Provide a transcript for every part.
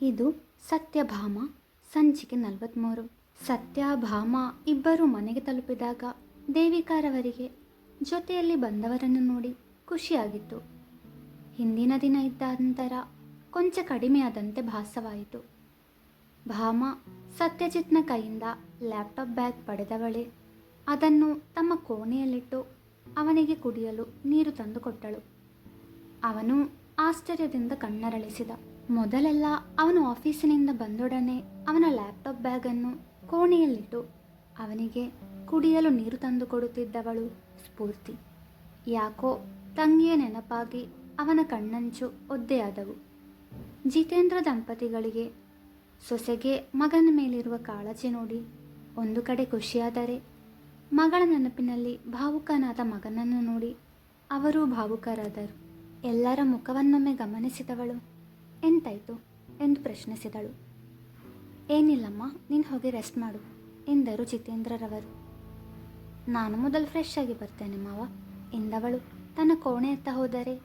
ಇದು ಸತ್ಯಭಾಮ, ಸಂಚಿಕೆ ನಲವತ್ತ್ಮೂರು ಸತ್ಯಭಾಮ ಇಬ್ಬರು ಮನೆಗೆ ತಲುಪಿದಾಗ ದೇವಿಕಾರವರಿಗೆ ಜೊತೆಯಲ್ಲಿ ಬಂದವರನ್ನು ನೋಡಿ ಖುಷಿಯಾಗಿತ್ತು. ಹಿಂದಿನ ದಿನ ಇದ್ದ ನಂತರ ಕೊಂಚ ಕಡಿಮೆಯಾದಂತೆ ಭಾಸವಾಯಿತು. ಭಾಮ ಸತ್ಯಜಿತ್ನ ಕೈಯಿಂದ ಲ್ಯಾಪ್ಟಾಪ್ ಬ್ಯಾಗ್ ಪಡೆದವಳೆ. ಅದನ್ನು ತಮ್ಮ ಕೋಣೆಯಲ್ಲಿಟ್ಟು ಅವನಿಗೆ ಕುಡಿಯಲು ನೀರು ತಂದು ಕೊಟ್ಟಳು. ಅವನು ಆಶ್ಚರ್ಯದಿಂದ ಕಣ್ಣರಳಿಸಿದ. ಮೊದಲೆಲ್ಲ ಅವನು ಆಫೀಸಿನಿಂದ ಬಂದೊಡನೆ ಅವನ ಲ್ಯಾಪ್ಟಾಪ್ ಬ್ಯಾಗನ್ನು ಕೋಣೆಯಲ್ಲಿಟ್ಟು ಅವನಿಗೆ ಕುಡಿಯಲು ನೀರು ತಂದು ಕೊಡುತ್ತಿದ್ದವಳು ಸ್ಫೂರ್ತಿ. ಯಾಕೋ ತಂಗಿಯ ನೆನಪಾಗಿ ಅವನ ಕಣ್ಣಂಚು ಒದ್ದೆಯಾದವು. ಜಿತೇಂದ್ರ ದಂಪತಿಗಳಿಗೆ ಸೊಸೆಗೆ ಮಗನ ಮೇಲಿರುವ ಕಾಳಜಿ ನೋಡಿ ಒಂದು ಕಡೆ ಖುಷಿಯಾದರೆ ಮಗಳ ನೆನಪಿನಲ್ಲಿ ಭಾವುಕನಾದ ಮಗನನ್ನು ನೋಡಿ ಅವರೂ ಭಾವುಕರಾದರು. ಎಲ್ಲರ ಮುಖವನ್ನೊಮ್ಮೆ ಗಮನಿಸಿದವಳು ಎಂತಾಯಿತು? ಎಂದು ಪ್ರಶ್ನಿಸಿದಳು. ಏನಿಲ್ಲಮ್ಮ, ನೀನು ಹೋಗಿ ರೆಸ್ಟ್ ಮಾಡು, ಎಂದರು ಜಿತೇಂದ್ರರವರು. ನಾನು ಮೊದಲು ಫ್ರೆಶ್ ಆಗಿ ಬರ್ತೇನೆ ಮಾವ, ಎಂದವಳು. ತನ್ನ ಕೋಣೆಯತ್ತ ಹೋದರೆ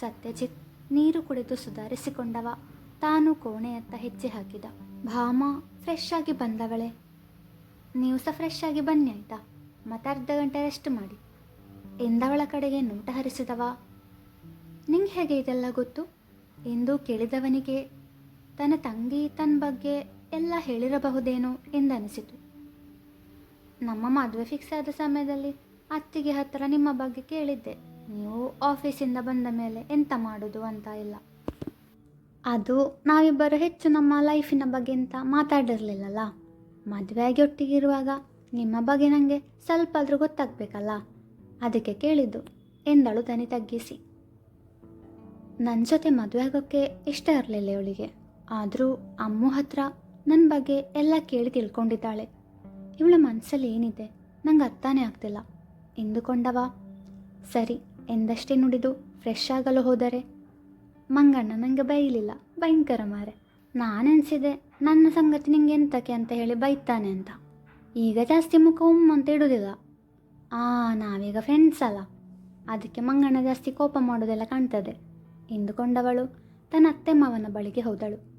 ಸತ್ಯಜಿತ್ ನೀರು ಕುಡಿದು ಸುಧಾರಿಸಿಕೊಂಡವ. ತಾನು ಕೋಣೆಯತ್ತ ಹೆಜ್ಜೆ ಹಾಕಿದ. ಭಾಮ ಫ್ರೆಶ್ ಆಗಿ ಬಂದವಳೆ. ನೀವು ಸಹ ಫ್ರೆಶ್ ಆಗಿ ಬನ್ನಿ ಆಯ್ತಾ? ಮತ್ತೆ ಅರ್ಧ ಗಂಟೆ ರೆಸ್ಟ್ ಮಾಡಿ, ಎಂದವಳ ಕಡೆಗೆ ನೋಟ ಹರಿಸಿದವ. ನಿಂಗೆ ಹೇಗೆ ಇದೆಲ್ಲ ಗೊತ್ತು? ಎಂದು ಕೇಳಿದವನಿಗೆ, ತನ್ನ ತಂಗಿ ತನ್ನ ಬಗ್ಗೆ ಎಲ್ಲ ಹೇಳಿರಬಹುದೇನೋ ಎಂದನಿಸಿತು. ನಮ್ಮ ಮದುವೆ ಫಿಕ್ಸ್ ಆದ ಸಮಯದಲ್ಲಿ ಅತ್ತಿಗೆ ಹತ್ತಿರ ನಿಮ್ಮ ಬಗ್ಗೆ ಕೇಳಿದ್ದೆ. ನೀವು ಆಫೀಸಿಂದ ಬಂದ ಮೇಲೆ ಎಂತ ಮಾಡೋದು ಅಂತ ಇಲ್ಲ. ಅದು ನಾವಿಬ್ಬರು ಹೆಚ್ಚು ನಮ್ಮ ಲೈಫಿನ ಬಗ್ಗೆ ಅಂತ ಮಾತಾಡಿರಲಿಲ್ಲಲ್ಲ. ಮದುವೆಯಾಗಿ ಒಟ್ಟಿಗಿರುವಾಗ ನಿಮ್ಮ ಬಗ್ಗೆ ನನಗೆ ಸ್ವಲ್ಪ ಆದರೂ ಗೊತ್ತಾಗಬೇಕಲ್ಲ. ಅದಕ್ಕೆ ಕೇಳಿದ್ದು, ಎಂದಳು ದನಿ ತಗ್ಗಿಸಿ. ನನ್ನ ಜೊತೆ ಮದುವೆ ಆಗೋಕ್ಕೆ ಇಷ್ಟ ಇರಲಿಲ್ಲ ಇವಳಿಗೆ. ಆದರೂ ಅಮ್ಮು ಹತ್ರ ನನ್ನ ಬಗ್ಗೆ ಎಲ್ಲ ಕೇಳಿ ತಿಳ್ಕೊಂಡಿದ್ದಾಳೆ. ಇವಳ ಮನಸ್ಸಲ್ಲಿ ಏನಿದೆ ನಂಗೆ ಅರ್ಥನೇ ಆಗ್ತಿಲ್ಲ. ಎಂದುಕೊಂಡವ? ಸರಿ, ಎಂದಷ್ಟೇ ನುಡಿದು ಫ್ರೆಶ್ ಆಗಲು ಹೋದರೆ? ಮಂಗಣ್ಣ ನನಗೆ ಬೈಲಿಲ್ಲ, ಭಯಂಕರ ಮಾರೆ. ನಾನೆನ್ಸಿದೆ ನನ್ನ ಸಂಗತಿ ನಿಂಗೆ ಎಂತಕ್ಕೆ ಅಂತ ಹೇಳಿ ಬೈತಾನೆ ಅಂತ. ಈಗ ಜಾಸ್ತಿ ಮುಖ ಉಮ್ಮ ಅಂತ ಇಡೋದಿಲ್ಲ. ಆ, ನಾವೀಗ ಫ್ರೆಂಡ್ಸ್ ಅಲ್ಲ. ಅದಕ್ಕೆ ಮಂಗಣ್ಣ ಜಾಸ್ತಿ ಕೋಪ ಮಾಡೋದೆಲ್ಲ ಕಾಣ್ತದೆ. ಎಂದುಕೊಂಡವಳು. ತನ್ನ ಅತ್ತೆ ಮಾವನ ಬಳಿಗೆ ಹೋದಳು.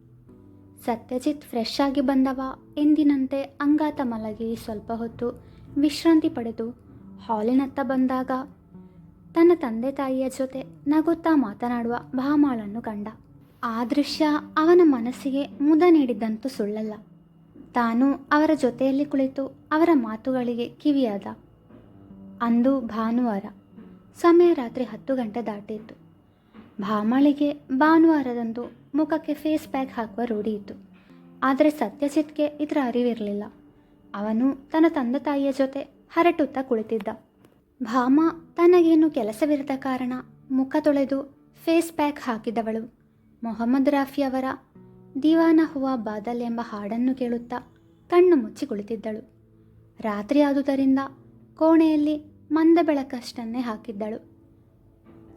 ಸತ್ಯಜಿತ್ ಫ್ರೆಶ್ ಆಗಿ ಬಂದವ ಎಂದಿನಂತೆ ಅಂಗಾತ ಮಲಗಿ ಸ್ವಲ್ಪ ಹೊತ್ತು ವಿಶ್ರಾಂತಿ ಪಡೆದು ಹಾಲಿನತ್ತ ಬಂದಾಗ ತನ್ನ ತಂದೆ ತಾಯಿಯ ಜೊತೆ ನಗುತ್ತಾ ಮಾತನಾಡುವ ಭಾಮಾಳನ್ನು ಕಂಡ. ಆ ದೃಶ್ಯ ಅವನ ಮನಸ್ಸಿಗೆ ಮುದ ನೀಡಿದ್ದಂತೂ ಸುಳ್ಳಲ್ಲ. ತಾನು ಅವರ ಜೊತೆಯಲ್ಲಿ ಕುಳಿತು ಅವರ ಮಾತುಗಳಿಗೆ ಕಿವಿಯಾದ. ಅಂದು ಭಾನುವಾರ, ಸಮಯ ರಾತ್ರಿ ಹತ್ತು ಗಂಟೆ ದಾಟಿತ್ತು. ಭಾಮಳಿಗೆ ಭಾನುವಾರದಂದು ಮುಖಕ್ಕೆ ಫೇಸ್ ಪ್ಯಾಕ್ ಹಾಕುವ ರೂಢಿ ಇತ್ತು. ಆದರೆ ಸತ್ಯಜಿತ್ಗೆ ಇದರ ಅರಿವಿರಲಿಲ್ಲ. ಅವನು ತನ್ನ ತಂದೆ ತಾಯಿಯ ಜೊತೆ ಹರಟುತ್ತಾ ಕುಳಿತಿದ್ದ. ಭಾಮ ತನಗೇನು ಕೆಲಸವಿರದ ಕಾರಣ ಮುಖ ತೊಳೆದು ಫೇಸ್ ಪ್ಯಾಕ್ ಹಾಕಿದವಳು. ಮೊಹಮ್ಮದ್ ರಾಫಿಯವರ ದಿವಾನ ಹುವ ಬಾದಲ್ ಎಂಬ ಹಾಡನ್ನು ಕೇಳುತ್ತಾ ಕಣ್ಣು ಮುಚ್ಚಿ ಕುಳಿತಿದ್ದಳು. ರಾತ್ರಿ ಆದುದರಿಂದ ಕೋಣೆಯಲ್ಲಿ ಮಂದ ಬೆಳಕಷ್ಟನ್ನೇ ಹಾಕಿದ್ದಳು.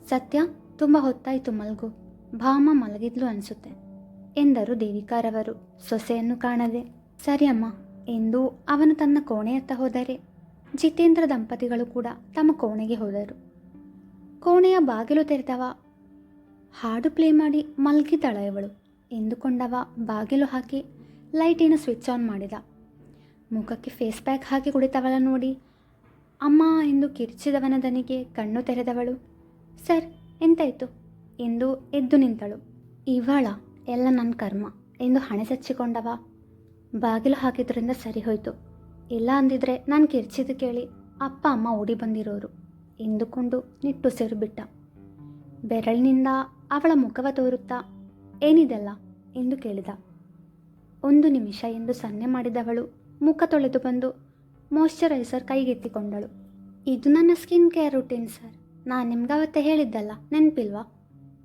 ಸತ್ಯ ತುಂಬ ಹೊತ್ತಾಯಿತು ಮಲ್ಗು. ಭಾಮ ಮಲಗಿದ್ಲು ಅನಿಸುತ್ತೆ. ಎಂದರು ದೇವಿಕಾರವರು. ಸೊಸೆಯನ್ನು ಕಾಣದೆ. ಸರಿ ಅಮ್ಮ. ಎಂದು ಅವನು ತನ್ನ ಕೋಣೆಯತ್ತ ಹೋದರೆ. ಜಿತೇಂದ್ರ ದಂಪತಿಗಳು ಕೂಡ ತಮ್ಮ ಕೋಣೆಗೆ ಹೋದರು. ಕೋಣೆಯ ಬಾಗಿಲು ತೆರೆದವ. ಹಾಡು ಪ್ಲೇ ಮಾಡಿ ಮಲಗಿದಳ ಇವಳು ಎಂದುಕೊಂಡವ ಬಾಗಿಲು ಹಾಕಿ ಲೈಟಿನ ಸ್ವಿಚ್ ಆನ್ ಮಾಡಿದ. ಮುಖಕ್ಕೆ ಫೇಸ್ ಪ್ಯಾಕ್ ಹಾಕಿ ಕುಡಿತವಳ ನೋಡಿ. ಅಮ್ಮ ಎಂದು ಕಿರಿಚಿದವನ ದನಿಗೆ ಕಣ್ಣು ತೆರೆದವಳು. ಸರ್ ಎಂತಾಯಿತು? ಎಂದು ಎದ್ದು ನಿಂತಳು. ಇವಳ ಎಲ್ಲ ನನ್ನ ಕರ್ಮ. ಎಂದು ಹಣೆ ಸಚ್ಚಿಕೊಂಡವ. ಬಾಗಿಲು ಹಾಕಿದ್ರಿಂದ ಸರಿ ಹೋಯಿತು. ಇಲ್ಲ ಅಂದಿದ್ರೆ ನಾನು ಕಿರ್ಚಿದ್ದು ಕೇಳಿ ಅಪ್ಪ, ಅಮ್ಮ ಓಡಿ ಬಂದಿರೋರು. ಎಂದುಕೊಂಡು ನಿಟ್ಟುಸಿರು ಬಿಟ್ಟ. ಬೆರಳಿನಿಂದ ಅವಳ ಮುಖವ ತೋರುತ್ತಾ, ಏನಿದೆಲ್ಲ? ಎಂದು ಕೇಳಿದ. ಒಂದು ನಿಮಿಷ ಎಂದು ಸನ್ನೆ ಮಾಡಿದವಳು ಮುಖ ತೊಳೆದು ಬಂದು ಮಾಯಶ್ಚರೈಸರ್ ಕೈಗೆತ್ತಿಕೊಂಡಳು. ಇದು ನನ್ನ ಸ್ಕಿನ್ ಕೇರ್ ರುಟೀನ್ ಸರ್ ನಾನು ನಿಮ್ಗೆ ಅವತ್ತೇ ಹೇಳಿದ್ದಲ್ಲ, ನೆನಪಿಲ್ವಾ?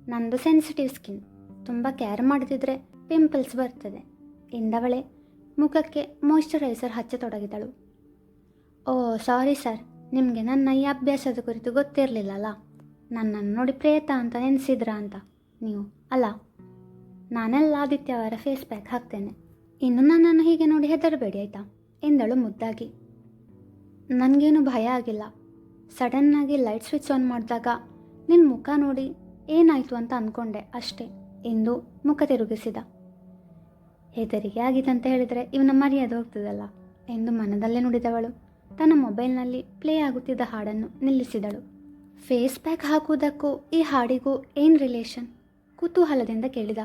ನಂದು ಸೆನ್ಸಿಟಿವ್ ಸ್ಕಿನ್ ತುಂಬ ಕೇರ್ ಮಾಡದಿದ್ರೆ ಪಿಂಪಲ್ಸ್ ಬರ್ತದೆ. ಎಂದವಳೆ ಮುಖಕ್ಕೆ ಮಾಯಿಶ್ಚರೈಸರ್ ಹಚ್ಚತೊಡಗಿದಳು ಓ ಸಾರಿ ಸರ್ ನಿಮಗೆ ನನ್ನ ಈ ಅಭ್ಯಾಸದ ಕುರಿತು ಗೊತ್ತಿರಲಿಲ್ಲಲ್ಲ? ನನ್ನನ್ನು ನೋಡಿ ಪ್ರೇತ ಅಂತ ನೆನೆಸಿದ್ರಾ ಅಂತ. ನೀವು, ಅಲ್ಲ, ನಾನೆಲ್ಲ ಆದಿತ್ಯವಾರ ಫೇಸ್ ಪ್ಯಾಕ್ ಹಾಕ್ತೇನೆ. ಇನ್ನು ನನ್ನನ್ನು ಹೀಗೆ ನೋಡಿ ಹೆದರಬೇಡಿ, ಆಯಿತಾ? ಎಂದಳು ಮುದ್ದಾಗಿ. ನನಗೇನು ಭಯ ಆಗಿಲ್ಲ. ಸಡನ್ನಾಗಿ ಲೈಟ್ ಸ್ವಿಚ್ ಆನ್ ಮಾಡಿದಾಗ ನಿನ್ನ ಮುಖ ನೋಡಿ ಏನಾಯಿತು ಅಂತ ಅಂದ್ಕೊಂಡೆ ಅಷ್ಟೇ, ಎಂದು ಮುಖ ತಿರುಗಿಸಿದ. ಹೆದರಿಗೆ ಆಗಿದೆ ಅಂತ ಹೇಳಿದರೆ ಇವನ ಮರ್ಯಾದೆ ಹೋಗ್ತದಲ್ಲ, ಎಂದು ಮನದಲ್ಲೇ ನುಡಿದವಳು. ತನ್ನ ಮೊಬೈಲ್ನಲ್ಲಿ ಪ್ಲೇ ಆಗುತ್ತಿದ್ದ ಹಾಡನ್ನು ನಿಲ್ಲಿಸಿದಳು. ಫೇಸ್ ಪ್ಯಾಕ್ ಹಾಕುವುದಕ್ಕೂ ಈ ಹಾಡಿಗೂ ಏನು ರಿಲೇಷನ್ ಕುತೂಹಲದಿಂದ ಕೇಳಿದ.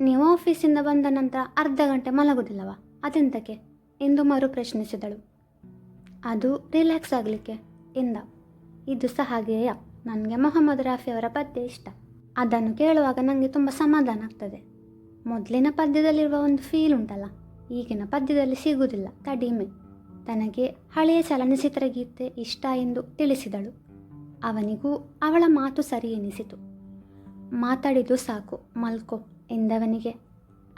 ನೀವು ಆಫೀಸಿಂದ ಬಂದ ನಂತರ ಅರ್ಧ ಗಂಟೆ ಮಲಗುವುದಿಲ್ಲವಾ ಅದೆಂತಕ್ಕೆ ಎಂದು ಮರು ಪ್ರಶ್ನಿಸಿದಳು. ಅದು ರಿಲ್ಯಾಕ್ಸ್ ಆಗಲಿಕ್ಕೆ ಎಂದ. ಇದು ಸಹ ಹಾಗೆಯೇ. ನನಗೆ ಮೊಹಮ್ಮದ್ ರಾಫಿಯವರ ಪದ್ಯ ಇಷ್ಟ. ಅದನ್ನು ಕೇಳುವಾಗ ನನಗೆ ತುಂಬ ಸಮಾಧಾನ ಆಗ್ತದೆ. ಮೊದಲಿನ ಪದ್ಯದಲ್ಲಿರುವ ಒಂದು ಫೀಲ್ ಉಂಟಲ್ಲ, ಈಗಿನ ಪದ್ಯದಲ್ಲಿ ಸಿಗುವುದಿಲ್ಲ ಕಡಿಮೆ. ತನಗೆ ಹಳೆಯ ಚಲನಚಿತ್ರ ಗೀತೆ ಇಷ್ಟ ಎಂದು ತಿಳಿಸಿದಳು. ಅವನಿಗೂ ಅವಳ ಮಾತು ಸರಿ ಎನಿಸಿತು. ಮಾತಾಡಿದ್ದು ಸಾಕು, ಮಲ್ಕೋ ಎಂದವನಿಗೆ.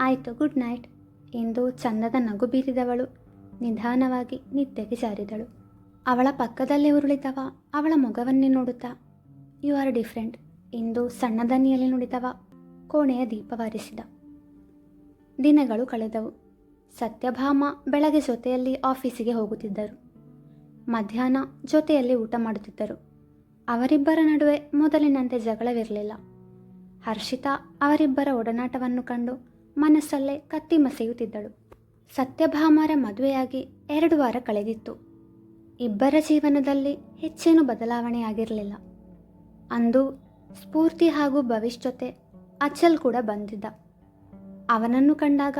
ಆಯಿತು ಗುಡ್ ನೈಟ್ ಎಂದು ಚಂದದ ನಗು ಬೀರಿದವಳು. ನಿಧಾನವಾಗಿ ನಿದ್ದೆಗೆ ಜಾರಿದಳು. ಅವಳ ಪಕ್ಕದಲ್ಲೇ ಉರುಳಿದವ, ಅವಳ ಮೊಗವನ್ನೇ ನೋಡುತ್ತಾ. ಯು ಆರ್ ಡಿಫ್ರೆಂಟ್ ಎಂದು ಸಣ್ಣ ದನಿಯಲ್ಲಿ ನುಡಿದವ, ಕೋಣೆಯ ದೀಪವಾರಿಸಿದ ದಿನಗಳು ಕಳೆದವು. ಸತ್ಯಭಾಮ ಬೆಳಗ್ಗೆ ಜೊತೆಯಲ್ಲಿ ಆಫೀಸಿಗೆ ಹೋಗುತ್ತಿದ್ದರು. ಮಧ್ಯಾಹ್ನ ಜೊತೆಯಲ್ಲಿ ಊಟ ಮಾಡುತ್ತಿದ್ದರು. ಅವರಿಬ್ಬರ ನಡುವೆ ಮೊದಲಿನಂತೆ ಜಗಳವಿರಲಿಲ್ಲ. ಹರ್ಷಿತಾ ಅವರಿಬ್ಬರ ಒಡನಾಟವನ್ನು ಕಂಡು ಮನಸ್ಸಲ್ಲೇ ಕತ್ತಿ ಮಸೆಯುತ್ತಿದ್ದಳು ಸತ್ಯಭಾಮರ ಮದುವೆಯಾಗಿ ಎರಡು ವಾರ ಕಳೆದಿತ್ತು. ಇಬ್ಬರ ಜೀವನದಲ್ಲಿ ಹೆಚ್ಚೇನು ಬದಲಾವಣೆಯಾಗಿರಲಿಲ್ಲ. ಅಂದು ಸ್ಫೂರ್ತಿ ಹಾಗೂ ಭವಿಷ್ ಜೊತೆ ಅಚಲ್ ಕೂಡ ಬಂದಿದ್ದ. ಅವನನ್ನು ಕಂಡಾಗ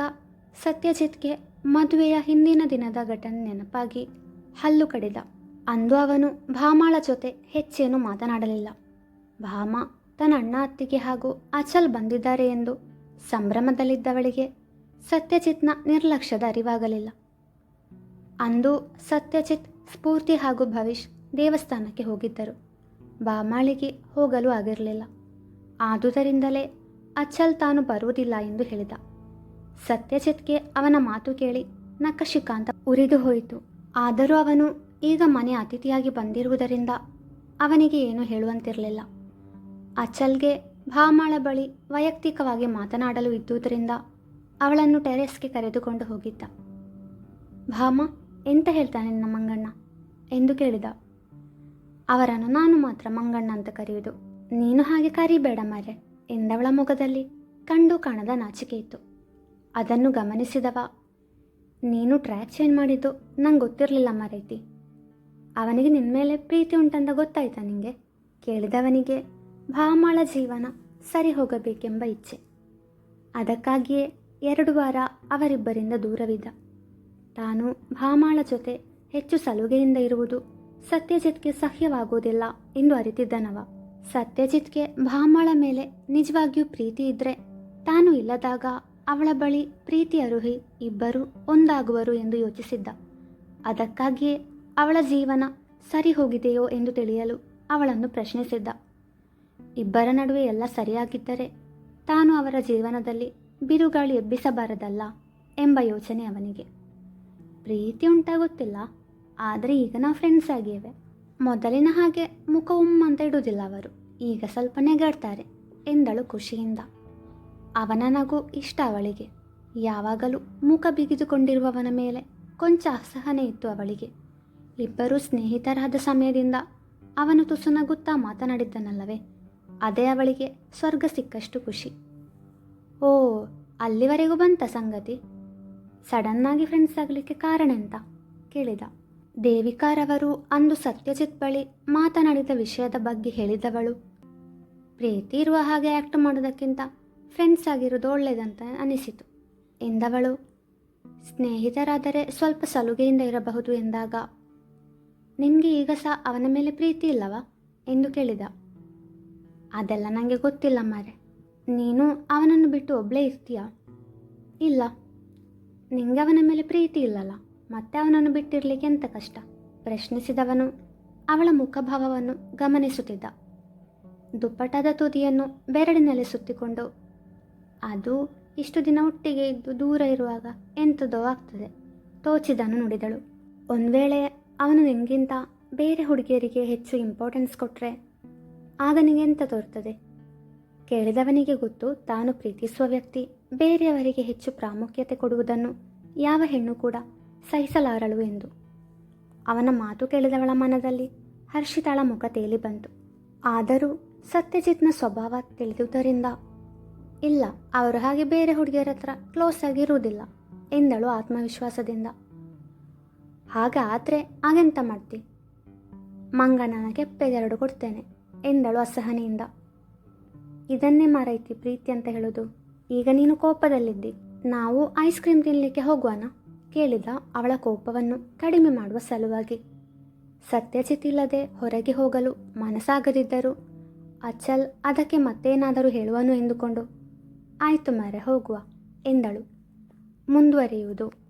ಸತ್ಯಜಿತ್ಗೆ ಮದುವೆಯ ಹಿಂದಿನ ದಿನದ ಘಟನೆ ನೆನಪಾಗಿ ಹಲ್ಲು ಕಡಿದ. ಅಂದು ಅವನು ಭಾಮಾಳ ಜೊತೆ ಹೆಚ್ಚೇನು ಮಾತನಾಡಲಿಲ್ಲ. ಭಾಮ ತನ್ನ ಅಣ್ಣ ಅತ್ತಿಗೆ ಹಾಗೂ ಅಚಲ್ ಬಂದಿದ್ದಾರೆ ಎಂದು ಸಂಭ್ರಮದಲ್ಲಿದ್ದವಳಿಗೆ ಸತ್ಯಜಿತ್ನ ನಿರ್ಲಕ್ಷ್ಯದ ಅರಿವಾಗಲಿಲ್ಲ. ಅಂದು ಸತ್ಯಜಿತ್, ಸ್ಫೂರ್ತಿ ಹಾಗೂ ಭವಿಷ್ ದೇವಸ್ಥಾನಕ್ಕೆ ಹೋಗಿದ್ದರು. ಬಾಮಾಳಿಗೆ ಹೋಗಲು ಆಗಿರಲಿಲ್ಲ. ಆದುದರಿಂದಲೇ ಅಚಲ್ ತಾನು ಬರುವುದಿಲ್ಲ ಎಂದು ಹೇಳಿದ. ಸತ್ಯಜಿತ್ಗೆ ಅವನ ಮಾತು ಕೇಳಿ ನಖಶಿಕಾಂತ ಉರಿದು ಹೋಯಿತು. ಆದರೂ ಅವನು ಈಗ ಮನೆ ಅತಿಥಿಯಾಗಿ ಬಂದಿರುವುದರಿಂದ ಅವನಿಗೆ ಏನೂ ಹೇಳುವಂತಿರಲಿಲ್ಲ. ಅಚಲ್ಗೆ ಭಾಮಾಳ ಬಳಿ ವೈಯಕ್ತಿಕವಾಗಿ ಮಾತನಾಡಲು ಇದ್ದುದರಿಂದ ಅವಳನ್ನು ಟೆರೆಸ್ಗೆ ಕರೆದುಕೊಂಡು ಹೋಗಿದ್ದ. ಭಾಮ, ಎಂತ ಹೇಳ್ತಾನೆ ನಿನ್ನ ಮಂಗಣ್ಣ? ಎಂದು ಕೇಳಿದ. ಅವರನ್ನು ನಾನು ಮಾತ್ರ ಮಂಗಣ್ಣ ಅಂತ ಕರೆಯುವುದು. ನೀನು ಹಾಗೆ ಕರಿಬೇಡ ಮರೆ ಎಂದವಳ ಮುಖದಲ್ಲಿ ಕಂಡು ಕಾಣದ ನಾಚಿಕೆ ಇತ್ತು. ಅದನ್ನು ಗಮನಿಸಿದವ. ನೀನು ಟ್ರ್ಯಾಕ್ ಚೇಂಜ್ ಮಾಡಿದ್ದು? ನಂಗೆ ಗೊತ್ತಿರಲಿಲ್ಲ ಮರೈತಿ. ಅವನಿಗೆ ನಿನ್ನ ಮೇಲೆ ಪ್ರೀತಿ ಉಂಟಂತ ಗೊತ್ತಾಯ್ತಾ ನಿಂಗೆ? ಕೇಳಿದವನಿಗೆ, ಭಾಮಾಳ ಜೀವನ ಸರಿ ಹೋಗಬೇಕೆಂಬ ಇಚ್ಛೆ. ಅದಕ್ಕಾಗಿಯೇ ಎರಡು ವಾರ ಅವರಿಬ್ಬರಿಂದ ದೂರವಿದ್ದ. ತಾನು ಭಾಮಾಳ ಜೊತೆ ಹೆಚ್ಚು ಸಲುಗೆಯಿಂದ ಇರುವುದು ಸತ್ಯಜಿತ್ಗೆ ಸಹ್ಯವಾಗುವುದಿಲ್ಲ ಎಂದು ಅರಿತಿದ್ದನವ. ಸತ್ಯಜಿತ್ಗೆ ಭಾಮಾಳ ಮೇಲೆ ನಿಜವಾಗಿಯೂ ಪ್ರೀತಿ ಇದ್ರೆ ತಾನು ಇಲ್ಲದಾಗ ಅವಳ ಬಳಿ ಪ್ರೀತಿ ಅರುಹಿ ಇಬ್ಬರೂ ಒಂದಾಗುವರು ಎಂದು ಯೋಚಿಸಿದ್ದ. ಅದಕ್ಕಾಗಿಯೇ ಅವಳ ಜೀವನ ಸರಿ ಹೋಗಿದೆಯೋ ಎಂದು ತಿಳಿಯಲು ಅವಳನ್ನು ಪ್ರಶ್ನಿಸಿದ್ದ. ಇಬ್ಬರ ನಡುವೆ ಎಲ್ಲ ಸರಿಯಾಗಿದ್ದರೆ ತಾನು ಅವರ ಜೀವನದಲ್ಲಿ ಬಿರುಗಾಳಿ ಎಬ್ಬಿಸಬಾರದಲ್ಲ ಎಂಬ ಯೋಚನೆ ಅವನಿಗೆ. ಪ್ರೀತಿ ಉಂಟಾಗುತ್ತಿಲ್ಲ, ಆದರೆ ಈಗ ನಾವು ಫ್ರೆಂಡ್ಸ್ ಆಗಿವೆ. ಮೊದಲಿನ ಹಾಗೆ ಮುಖ ಉಮ್ಮ ಅಂತ ಇಡುವುದಿಲ್ಲ ಅವರು. ಈಗ ಸ್ವಲ್ಪ ನೆಗಾಡ್ತಾರೆ, ಎಂದಳು ಖುಷಿಯಿಂದ. ಅವನ ನಗು ಇಷ್ಟ ಅವಳಿಗೆ. ಯಾವಾಗಲೂ ಮುಖ ಬಿಗಿದುಕೊಂಡಿರುವವನ ಮೇಲೆ ಕೊಂಚ ಅಸಹನೆ ಇತ್ತು ಅವಳಿಗೆ. ಇಬ್ಬರೂ ಸ್ನೇಹಿತರಾದ ಸಮಯದಿಂದ ಅವನು ತುಸು ನಗುತ್ತಾ ಮಾತನಾಡಿದ್ದನಲ್ಲವೇ, ಅದೇ ಅವಳಿಗೆ ಸ್ವರ್ಗ ಸಿಕ್ಕಷ್ಟು ಖುಷಿ. ಓ ಅಲ್ಲಿವರೆಗೂ ಬಂತ ಸಂಗತಿ? ಸಡನ್ನಾಗಿ ಫ್ರೆಂಡ್ಸ್ ಆಗಲಿಕ್ಕೆ ಕಾರಣ ಎಂತ? ಕೇಳಿದ. ದೇವಿಕಾರವರು ಅಂದು ಸತ್ಯಜಿತ್ ಬಳಿ ಮಾತನಾಡಿದ ವಿಷಯದ ಬಗ್ಗೆ ಹೇಳಿದವಳು. ಪ್ರೀತಿ ಇರುವ ಹಾಗೆ ಆ್ಯಕ್ಟ್ ಮಾಡೋದಕ್ಕಿಂತ ಫ್ರೆಂಡ್ಸ್ ಆಗಿರೋದು ಒಳ್ಳೆಯದಂತ ಅನಿಸಿತು. ಎಂದವಳು. ಸ್ನೇಹಿತರಾದರೆ ಸ್ವಲ್ಪ ಸಲುಗೆಯಿಂದ ಇರಬಹುದು ಎಂದಾಗ. ನಿನಗೆ ಈಗ ಸಹ ಅವನ ಮೇಲೆ ಪ್ರೀತಿ ಇಲ್ಲವಾ? ಎಂದು ಕೇಳಿದ. ಅದೆಲ್ಲ ನನಗೆ ಗೊತ್ತಿಲ್ಲ ಮಾರೆ. ನೀನು ಅವನನ್ನು ಬಿಟ್ಟು ಒಬ್ಬಳೇ ಇರ್ತೀಯಾ? ಇಲ್ಲ. ನಿಂಗೆ ಅವನ ಮೇಲೆ ಪ್ರೀತಿ ಇಲ್ಲಲ್ಲ. ಮತ್ತೆ ಅವನನ್ನು ಬಿಟ್ಟಿರಲಿಕ್ಕೆ ಎಂತ ಕಷ್ಟ? ಪ್ರಶ್ನಿಸಿದವನು, ಅವಳ ಮುಖಭಾವವನ್ನು ಗಮನಿಸುತ್ತಿದ್ದ. ದುಪ್ಪಟದ ತುದಿಯನ್ನು ಬೆರಡಿನಲ್ಲಿ ಸುತ್ತಿಕೊಂಡು, ಅದು ಇಷ್ಟು ದಿನ ಒಟ್ಟಿಗೆ ಇದ್ದು ದೂರ ಇರುವಾಗ ಎಂಥದೋ ಆಗ್ತದೆ, ತೋಚಿದನು ನುಡಿದಳು. ಒಂದು ವೇಳೆ ಅವನು ನಿಂಗಿಂತ ಬೇರೆ ಹುಡುಗಿಯರಿಗೆ ಹೆಚ್ಚು ಇಂಪಾರ್ಟೆನ್ಸ್ ಕೊಟ್ಟರೆ ಆಗ ನಿಂಗೆಂತ ತೋರ್ತದೆ? ಕೇಳಿದವನಿಗೆ ಗೊತ್ತು, ತಾನು ಪ್ರೀತಿಸುವ ವ್ಯಕ್ತಿ. ಬೇರೆಯವರಿಗೆ ಹೆಚ್ಚು ಪ್ರಾಮುಖ್ಯತೆ ಕೊಡುವುದನ್ನು ಯಾವ ಹೆಣ್ಣು ಕೂಡ ಸಹಿಸಲಾರಳು ಎಂದು. ಅವನ ಮಾತು ಕೇಳಿದವಳ ಮನದಲ್ಲಿ ಹರ್ಷಿತಾಳ ಮುಖ ತೇಲಿ ಬಂತು. ಆದರೂ ಸತ್ಯಜಿತ್ನ ಸ್ವಭಾವ ತಿಳಿದುದರಿಂದ, ಇಲ್ಲ, ಅವರು ಹಾಗೆ ಬೇರೆ ಹುಡುಗಿಯರ ಹತ್ರ ಕ್ಲೋಸ್ ಆಗಿರುವುದಿಲ್ಲ ಎಂದಳು ಆತ್ಮವಿಶ್ವಾಸದಿಂದ. ಹಾಗಾದರೆ ಹಾಗೆಂತ ಮಾಡ್ತಿ? ಮಂಗಣ್ಣನ ಕೆಪ್ಪೆಗೆರಡು ಕೊಡ್ತೇನೆ ಎಂದಳು ಅಸಹನೆಯಿಂದ. ಇದನ್ನೇ ಮಾರೈತಿ ಪ್ರೀತಿ ಅಂತ ಹೇಳೋದು. ಈಗ ನೀನು ಕೋಪದಲ್ಲಿದ್ದಿ. ನಾವು ಐಸ್ ಕ್ರೀಮ್ ತಿನ್ನಲಿಕ್ಕೆ ಹೋಗುವನ? ಕೇಳಿದ ಅವಳ ಕೋಪವನ್ನು ಕಡಿಮೆ ಮಾಡುವ ಸಲುವಾಗಿ. ಸತ್ಯಚಿತಿಲ್ಲದೆ ಹೊರಗೆ ಹೋಗಲು ಮನಸ್ಸಾಗದಿದ್ದರು. ಅಚಲ್ ಅದಕ್ಕೆ ಮತ್ತೇನಾದರೂ ಹೇಳುವನು ಎಂದುಕೊಂಡು, ಆಯಿತು ಮಾರೆ ಹೋಗುವ, ಎಂದಳು. ಮುಂದುವರಿಯುವುದು.